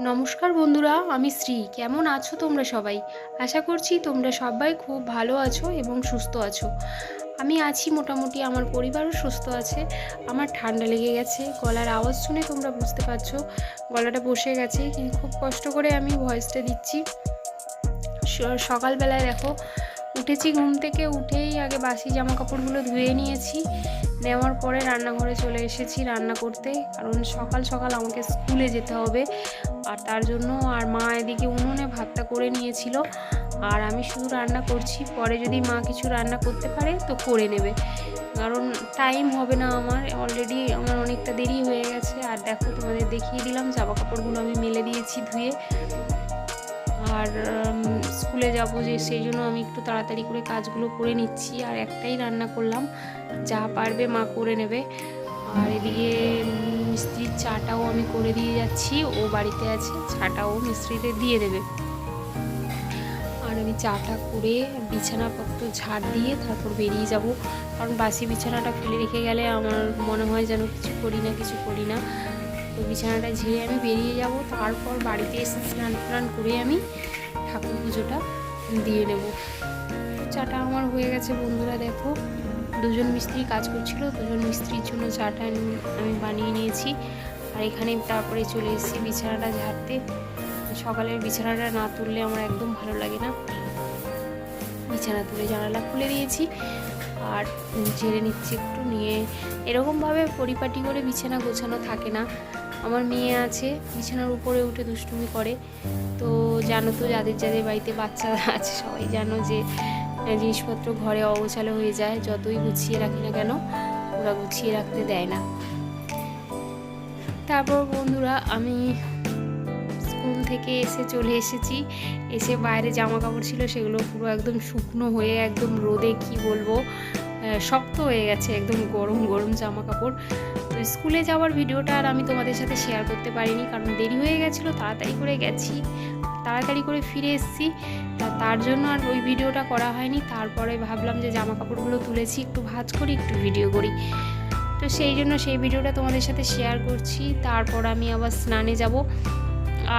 নমস্কার বন্ধুরা, আমি শ্রী। কেমন আছো তোমরা সবাই? আশা করছি তোমরা সবাই খুব ভালো আছো এবং সুস্থ আছো। আমি আছি মোটামুটি, আমার পরিবারও সুস্থ আছে। আমার ঠান্ডা লেগে গেছে, গলার আওয়াজ শুনে তোমরা বুঝতে পারছ, গলাটা বসে গেছে। কিন্তু খুব কষ্ট করে আমি ভয়েসটা দিচ্ছি। সকালবেলায় দেখো, উঠেছি ঘুম থেকে উঠেই আগে বাসি জামা কাপড়গুলো ধুয়ে নিয়েছি। নেওয়ার পরে রান্নাঘরে চলে এসেছি রান্না করতে। কারণ সকাল সকাল আমাকে স্কুলে যেতে হবে। আর তার জন্য আর মা এদিকে উনুনে ভাতটা করে নিয়েছিল। আর আমি শুধু রান্না করছি, পরে যদি মা কিছু রান্না করতে পারে তো করে নেবে। কারণ টাইম হবে না আমার অলরেডি আমার অনেকটা দেরি হয়ে গেছে। আর দেখো তোমাদের দেখিয়ে দিলাম জামা কাপড়গুলো আমি মেলে দিয়েছি ধুয়ে। আর স্কুলে যাব যে, সেই জন্য আমি একটু তাড়াতাড়ি করে কাজগুলো করে নিচ্ছি। আর একটাই রান্না করলাম, যা পারবে মা করে নেবে। আর এদিকে মিস্ত্রির চাটাও আমি করে দিয়ে যাচ্ছি। ও বাড়িতে আছে, চাটাও মিস্ত্রিতে দিয়ে দেবে। আর আমি চাটা করে বিছানাপত্র ঝাড় দিয়ে তারপর বেরিয়ে যাব। কারণ বাসি বিছানাটা ফেলে রেখে গেলে আমার মনে হয় যেন কিছু করি না, কিছু করি না। তো বিছানাটা ঝেড়ে আমি বেরিয়ে যাব। তারপর বাড়িতে এসে স্নান টান করে আমি ঠাকুর পুজোটা দিয়ে নেব চাটা আমার হয়ে গেছে বন্ধুরা, দেখো। দুজন মিস্ত্রি কাজ করছিল, দুজন মিস্ত্রির জন্য চাটা আমি- বানিয়ে নিয়েছি। আর এখানে তারপরে চলে এসেছি বিছানাটা ঝাড়তে। সকালের বিছানাটা না তুললে আমার একদম ভালো লাগে না। বিছানা তুলে জানালা খুলে দিয়েছি। আর ঝেড়ে নিচ্ছি একটু, নিয়ে এরকমভাবে পরিপাটি করে বিছানা গোছানো থাকে না। আমার মেয়ে আছে, বিছানার উপরে উঠে দুষ্টুমি করে। তো জানো তো, যাদের যাদের বাড়িতে বাচ্চা আছে, সবাই জানো যে জিনিসপত্র ঘরে অগোছালো হয়ে যায়, যতই গুছিয়ে রাখি না কেন, ওরা গুছিয়ে রাখতে দেয় না। তারপর বন্ধুরা, আমি স্কুল থেকে এসে চলে এসেছি। এসে বাইরে জামা কাপড় ছিল, সেগুলো পুরো একদম শুকনো হয়ে, একদম রোদে, কি বলব শক্ত হয়ে গেছে, একদম গরম গরম জামা কাপড় তো স্কুলে যাওয়ার ভিডিওটা আর আমি তোমাদের সাথে শেয়ার করতে পারিনি, কারণ দেরি হয়ে গেছিল, তাড়াতাড়ি করে গেছি, তাড়াতাড়ি করে ফিরে এসেছি। তা তার জন্য আর ওই ভিডিওটা করা হয়নি। তারপরে ভাবলাম যে জামা কাপড়গুলো তুলেছি, একটু ভাজ করি, একটু ভিডিও করি। তো সেই জন্য সেই ভিডিওটা তোমাদের সাথে শেয়ার করছি। তারপর আমি আবার স্নানে যাব।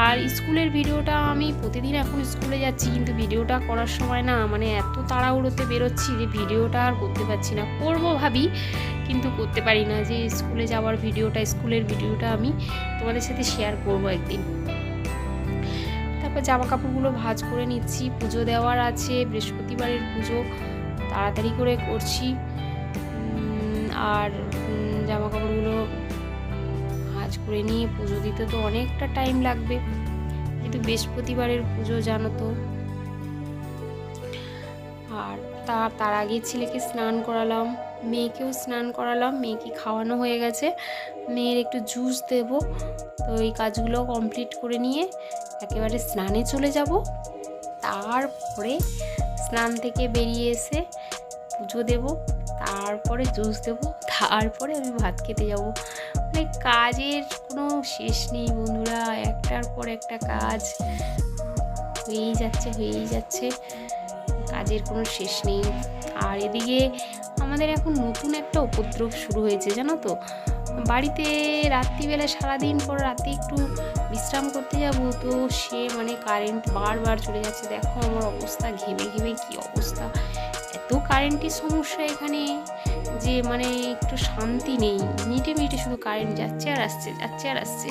আর স্কুলের ভিডিওটা আমি প্রতিদিন এখন স্কুলে যাচ্ছি, কিন্তু ভিডিওটা করার সময় না মানে এত তাড়াহুড়োতে বেরোচ্ছি যে ভিডিওটা আর করতে পারছি না। করব ভাবি, কিন্তু করতে পারি না। যে স্কুলে যাওয়ার ভিডিওটা, স্কুলের ভিডিওটা আমি তোমাদের সাথে শেয়ার করব একদিন। তারপর জামা কাপড়গুলো ভাজ করে নিচ্ছি। পুজো দেওয়ার আছে, বৃহস্পতিবারের পুজো, তাড়াতাড়ি করে করছি। আর জামা কাপড়গুলো ভাজ করে নিয়ে পুজো দিতে তো অনেকটা টাইম লাগবে। কিন্তু বৃহস্পতিবারের পুজো, জানো তো। আর তার তার আগে ছেলেকে স্নান করালাম। মেয়েকেও স্নান করালাম, মেয়েকে খাওয়ানো হয়ে গেছে। মেয়ের একটু জুস দেব, তো এই কাজগুলো কমপ্লিট করে নিয়ে একেবারে স্নানে চলে যাব। তারপরে স্নান থেকে বেরিয়ে এসে পুজো দেব, তারপরে জুস দেব, তারপরে আমি ভাত খেতে যাব। মানে কাজের কোনো শেষ নেই বন্ধুরা, একটার পর একটা কাজ। হয়েই যাচ্ছে হয়েই যাচ্ছে, কাজের কোনো শেষ নেই। আর এদিকে আমাদের এখন নতুন একটা উপদ্রব শুরু হয়েছে, জানো তো? বাড়িতে রাত্রিবেলা সারাদিন পর রাতে একটু বিশ্রাম করতে যাব, তো সে মানে কারেন্ট বারবার চলে যাচ্ছে। দেখো আমার অবস্থা, ঘেমে ঘেমে কি অবস্থা? এত কারেন্টের সমস্যা এখানে যে মানে একটু শান্তি নেই। মিটে মিটে শুধু কারেন্ট যাচ্ছে আর আসছে, যাচ্ছে আর আসছে।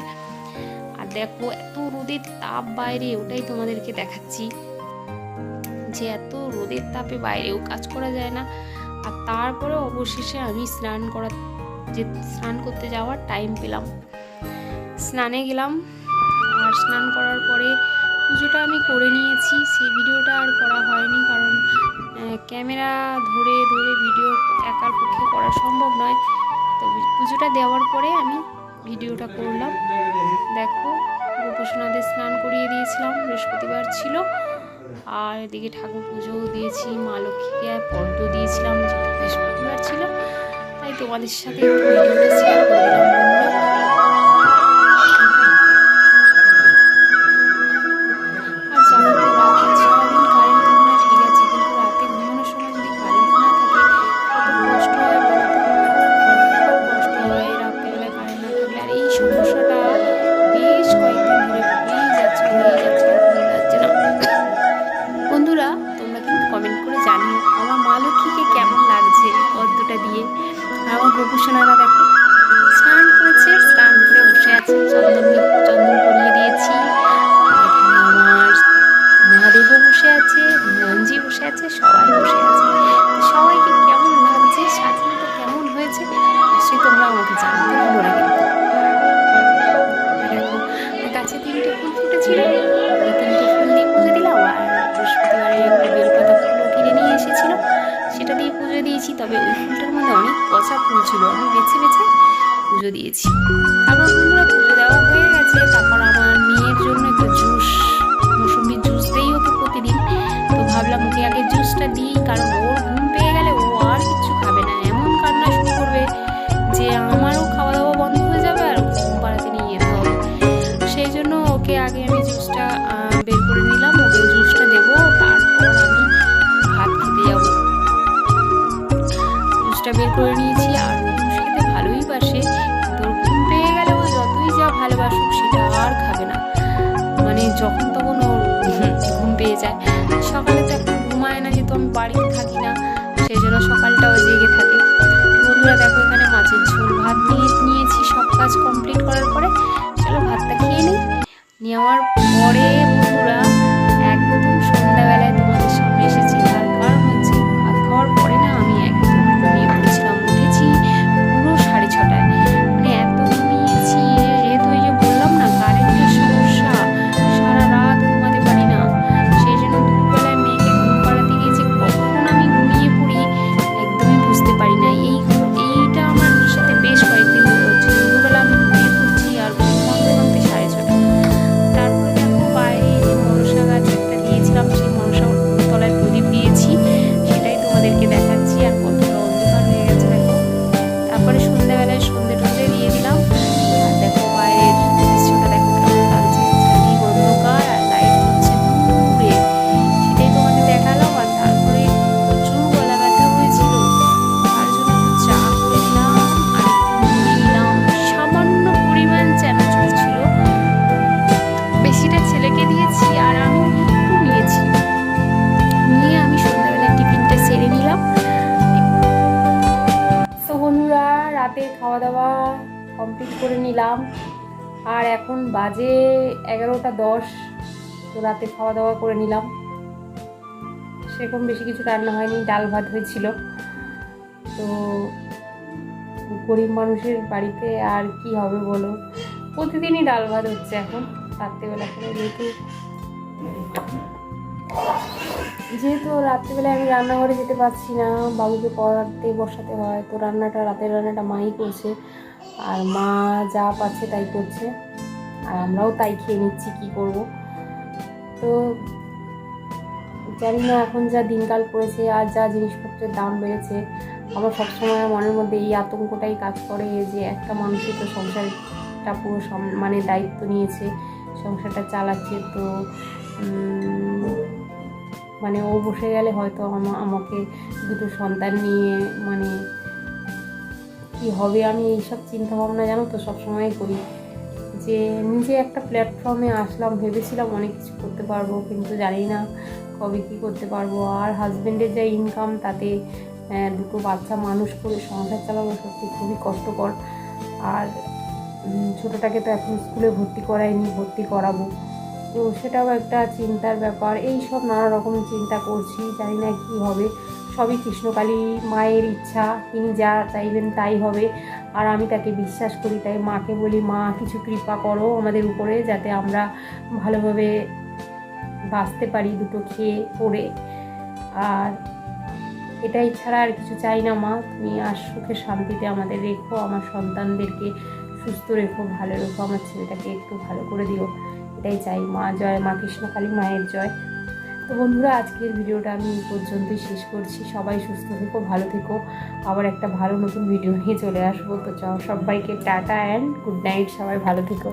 আর দেখো এত রোদের তাপ বাইরে, ওটাই তোমাদেরকে দেখাচ্ছি। যে এত রোদের তাপে বাইরেও কাজ করা যায় না। আর তারপরে অবশেষে আমি স্নান করা, যে স্নান করতে যাওয়ার টাইম পেলাম। স্নানে গেলাম, আর স্নান করার পরে পুজোটা আমি করে নিয়েছি। সেই ভিডিওটা আর করা হয়নি কারণ ক্যামেরা ধরে ধরে ভিডিও একার পক্ষে করা সম্ভব নয়। তো পুজোটা দেওয়ার পরে আমি ভিডিওটা করলাম। দেখো গোপসোনাদের স্নান করিয়ে দিয়েছিলাম। বৃহস্পতিবার ছিল। আর এদিকে ঠাকুর পুজোও দিয়েছি, মা লক্ষ্মীকে আর পদ্ম দিয়েছিলাম বৃহস্পতিবার ছিল। তাই তোমাদের সাথে ভিডিওটা শেয়ার করে পুজো দিয়েছি। আমার বন্ধুরা পুজো দেওয়া হয়ে গেছে, তারপর আমার মেয়ের জন্য একটু জুস মৌসুমির জুস দেই ওকে প্রতিদিন। তো ভাবলাম ওকে আগে জুসটা দিই, কারণ ওর নেওয়ার পরে কমপ্লিট করে নিলাম। আর এখন বাজে এগারোটা দশ, তো রাতে খাওয়া দাওয়া করে নিলাম। সেরকম বেশি কিছু রান্না হয়নি, ডাল ভাত হয়েছিল। তো গরিব মানুষের বাড়িতে আর কি হবে বলো? প্রতিদিনই ডাল ভাত হচ্ছে এখন, রাত্রিবেলা করে যেহেতু। যেহেতু রাত্রিবেলায় আমি রান্নাঘরে যেতে পারছি না, বাবুকে পড়াতে বসাতে হয়, তো রান্নাটা, রাতের রান্নাটা মাই করছে। আর মা যা পাচ্ছে তাই করছে। আর আমরাও তাই খেয়ে নিচ্ছি, কি করব? তো জানি না এখন যা দিনকাল পড়েছে আর যা জিনিসপত্রের দাম বেড়েছে, আমার সবসময় মনের মধ্যে এই আতঙ্কটাই কাজ করে যে একটা মানুষই তো সংসারটা পুরো মানে দায়িত্ব নিয়েছে, সংসারটা চালাচ্ছে তো মানে ও বসে গেলে হয়তো আমা- আমাকে দুটো সন্তান নিয়ে মানে কি হবে? আমি এইসব চিন্তা ভাবনা জানো তো সবসময় করি। যে নিজে একটা প্ল্যাটফর্মে আসলাম, ভেবেছিলাম অনেক কিছু করতে পারব, কিন্তু জানি না কবে কী করতে পারব। আর হাজব্যান্ডের যা ইনকাম তাতে দুটো বাচ্চা মানুষ করে সংসার চালানো সত্যি খুবই কষ্টকর। আর ছোটোটাকে তো এখন স্কুলে ভর্তি করাইনি, ভর্তি করাবো। তো সেটাও একটা চিন্তার ব্যাপার। এই সব নানা রকম চিন্তা করছি, জানি না কী হবে। সবই কৃষ্ণকালী মায়ের ইচ্ছা, তিনি যা চাইবেন তাই হবে। আর আমি তাকে বিশ্বাস করি, তাই মাকে বলি, মা, কিছু কৃপা করো আমাদের উপরে যাতে আমরা ভালোভাবে বাঁচতে পারি দুটো খেয়ে পড়ে। আর এটাই ছাড়া আর কিছু চাই না মা। তুমি আর সুখে শান্তিতে আমাদের রেখো, আমার সন্তানদেরকে সুস্থ রেখো, ভালো রেখো, আমার ছেলেটাকে একটু ভালো করে দিও। এটাই চাই মা, জয় মা কৃষ্ণকালী মায়ের জয়। তো বন্ধুরা, আজকের ভিডিওটা আমি এই পর্যন্তই শেষ করছি। সবাই সুস্থ থেকো, ভালো থেকো। আবার একটা ভালো নতুন ভিডিও নিয়ে চলে আসব। তো চাও সবাইকে টাটা অ্যান্ড গুড নাইট সবাই ভালো থেকো।